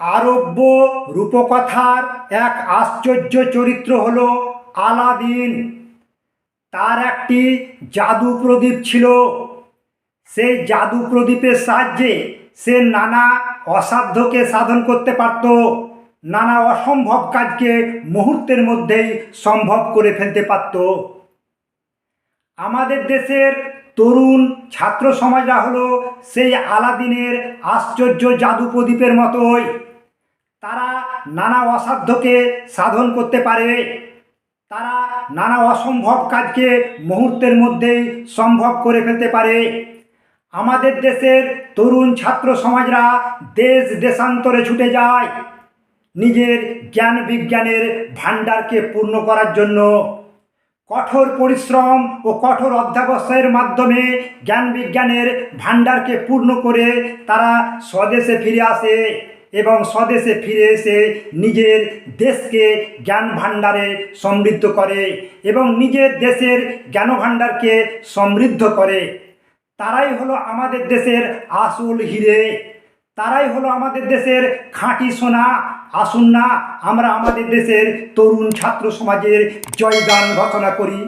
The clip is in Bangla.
আরব্য রূপকথার এক আশ্চর্য চরিত্র হল আলাদিন। তার একটি জাদু প্রদীপ ছিল। সেই জাদু প্রদীপের সাহায্যে সে নানা অসাধ্যকে সাধন করতে পারত, নানা অসম্ভব কাজকে মুহূর্তের মধ্যেই সম্ভব করে ফেলতে পারত। আমাদের দেশের তরুণ ছাত্র সমাজরা হলো সেই আলাদিনের আশ্চর্য জাদু প্রদীপের মতোই। নানা অসাধ্যকে সাধন করতে পারে। তারা নানা অসম্ভব কাজকে মুহূর্তের মধ্যেই সম্ভব করে ফেলতে পারে। আমাদের দেশের তরুণ ছাত্র সমাজরা দেশ দেশান্তরে ছুটে যায়। নিজের জ্ঞান বিজ্ঞানের ভাণ্ডারকে পূর্ণ করার জন্য। কঠোর পরিশ্রম ও কঠোর অধ্যাবসায়ের মাধ্যমে জ্ঞান বিজ্ঞানের ভাণ্ডারকে পূর্ণ করে তারা স্বদেশে ফিরে আসে। এবং স্বদেশে ফিরে এসে নিজের দেশকে জ্ঞান ভাণ্ডারে সমৃদ্ধ করে এবং নিজের দেশের জ্ঞান ভাণ্ডারকে সমৃদ্ধ করে। তারাই হলো আমাদের দেশের আসল হিরে। তারাই হলো আমাদের দেশের খাঁটি সোনা। আসুন না, আমরা আমাদের দেশের তরুণ ছাত্র সমাজের জয়গান ঘোষণা করি।